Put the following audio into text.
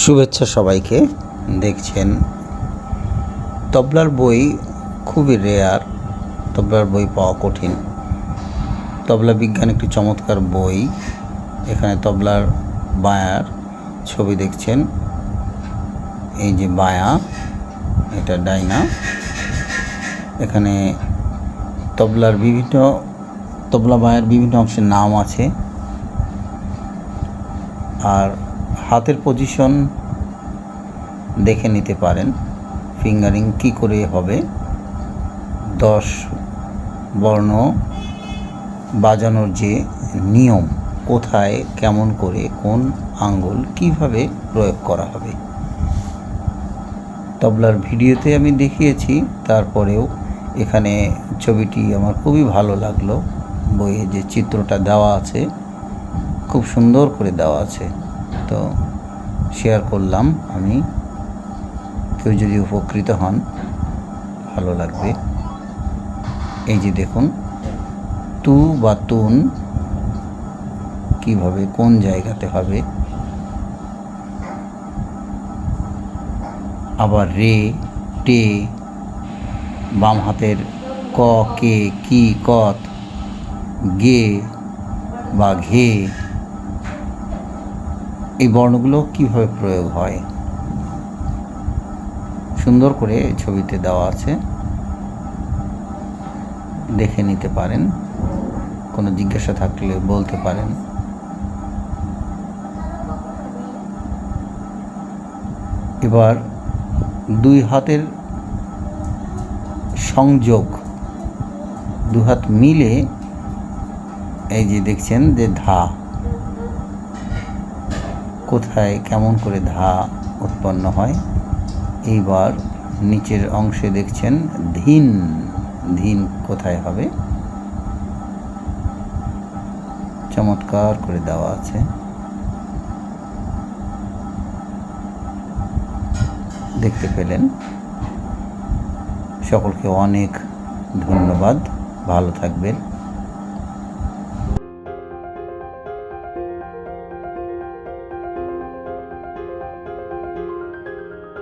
শুভেচ্ছা সবাইকে। দেখছেন, তবলার বই খুবই রেয়ার তবলার বই পাওয়া কঠিন। তবলা বিজ্ঞান একটি চমৎকার বই। এখানে তবলার বায়ার ছবি দেখছেন। এই যে বায়া, এটা ডাইনা। এখানে তবলার বিভিন্ন, তবলা বায়ার বিভিন্ন অংশের নাম আছে। আর হাতের পজিশন দেখে নিতে পারেন। ফিঙ্গারিং কি করে হবে? দশ বর্ণ বাজানোর যে নিয়ম, কোথায়, কেমন করে, কোন আঙ্গুল কীভাবে প্রয়োগ করা হবে। তবলার ভিডিওতে আমি দেখিয়েছি, তারপরেও এখানে ছবিটি আমার খুবই ভালো লাগল। বইয়ে যে চিত্রটা দেওয়া আছে, খুব সুন্দর করে দেওয়া আছে। তো শেয়ার করলাম আমি। কেউ যদি উপকৃত হন, ভালো লাগবে। এই যে দেখুন, তু বা তুন কীভাবে, কোন জায়গাতে হবে? আবার রে, টে, বাম হাতের ক, কে, কি, কত, গে বা ঘে এই বর্ণগুলো কীভাবে প্রয়োগ হয়? সুন্দর করে ছবিতে দেওয়া আছে। দেখে নিতে পারেন। কোনো জিজ্ঞাসা থাকলে বলতে পারেন। এবার দুই হাতের সংযোগ দু হাত মিলে এই যে দেখছেন যে ধা। কোথায় কেমন করে ধা উৎপন্ন হয়? এইবার নিচের অংশে দেখছেন ধিন। ধিন কোথায় হবে? চমৎকার করে দেওয়া আছে। দেখতে পেলেন। সকলকে অনেক ধন্যবাদ। ভালো থাকবেন।